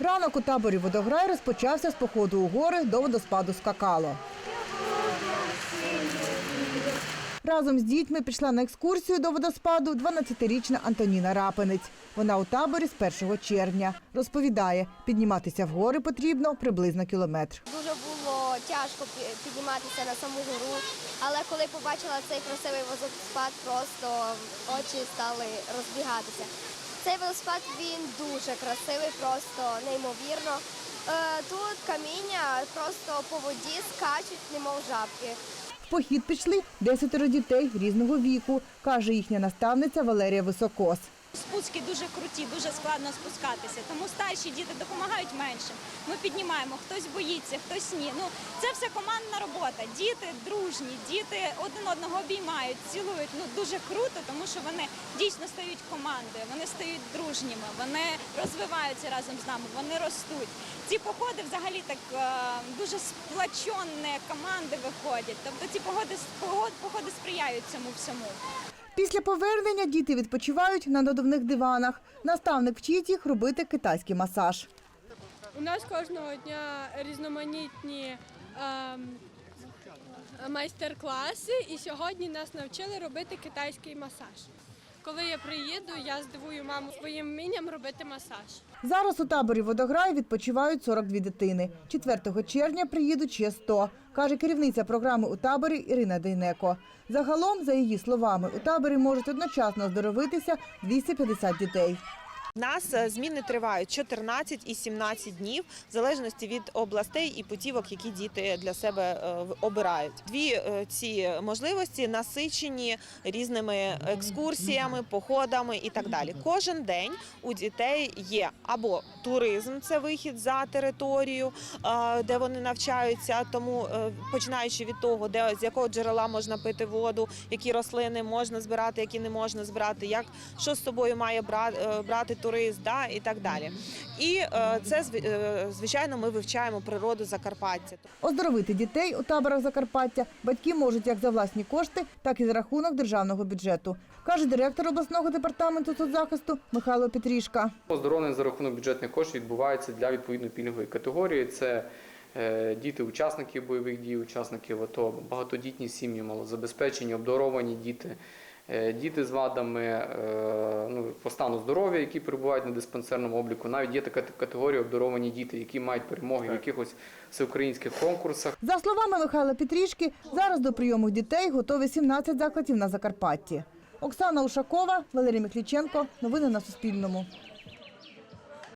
Ранок у таборі водограй розпочався з походу у гори до водоспаду Скакало. Разом з дітьми пішла на екскурсію до водоспаду 12-річна Антоніна Рапинець. Вона у таборі з 1 червня. Розповідає, підніматися в гори потрібно приблизно кілометр. Дуже було тяжко підніматися на саму гору, але коли побачила цей красивий водоспад, просто очі стали розбігатися. Цей велосипед він дуже красивий, просто неймовірно. Е, Тут каміння просто по воді скачуть, немов жабки. В похід пішли десятеро дітей різного віку, каже їхня наставниця Валерія Високос. Спуски дуже круті, дуже складно спускатися, тому старші діти допомагають меншим. Ми піднімаємо, хтось боїться, хтось ні. Ну це все командна робота. Діти дружні, діти один одного обіймають, цілують. Ну дуже круто, тому що вони дійсно стають командою, вони стають дружніми, вони розвиваються разом з нами, вони ростуть. Ці походи взагалі так е, дуже сплачені команди виходять. Тобто ці погоди походи сприяють цьому всьому. Після повернення діти відпочивають на надувних диванах. Наставник вчить їх робити китайський масаж. У нас кожного дня різноманітні ем, майстер-класи, і сьогодні нас навчили робити китайський масаж. Коли я приїду, я здивую маму своїм вмінням робити масаж. Зараз у таборі водограй відпочивають 42 дитини. 4 червня приїдуть ще 100, каже керівниця програми у таборі Ірина Дейнеко. Загалом, за її словами, у таборі можуть одночасно оздоровитися 250 дітей. У нас е, зміни тривають 14 і 17 днів, в залежності від областей і путівок, які діти для себе е, обирають. Дві е, ці можливості насичені різними екскурсіями, походами і так далі. Кожен день у дітей є або туризм, це вихід за територію, де вони навчаються. Тому починаючи від того, де з якого джерела можна пити воду, які рослини можна збирати, які не можна збирати, як що з собою має брати турист, да, і так далі. І е, це е, звичайно ми вивчаємо природу Закарпаття. Оздоровити дітей у таборах Закарпаття батьки можуть як за власні кошти, так і за рахунок державного бюджету, каже директор обласного департаменту соцзахисту Михайло Петрішка. Оздоровлення за рахунок бюджетних коштів відбувається для відповідної пільгової категорії. Це е, діти учасників бойових дій, учасників АТО, багатодітні сім'ї, малозабезпечені, обдаровані діти, діти з вадами е, ну, по стану здоров'я, які перебувають на диспансерному обліку. Навіть є така категорія обдаровані діти, які мають перемоги в якихось всеукраїнських конкурсах. За словами Михайла Петрішки, зараз до прийому дітей готові 17 закладів на Закарпатті. Оксана Ушакова, Валерій Михліченко. Новини на Суспільному.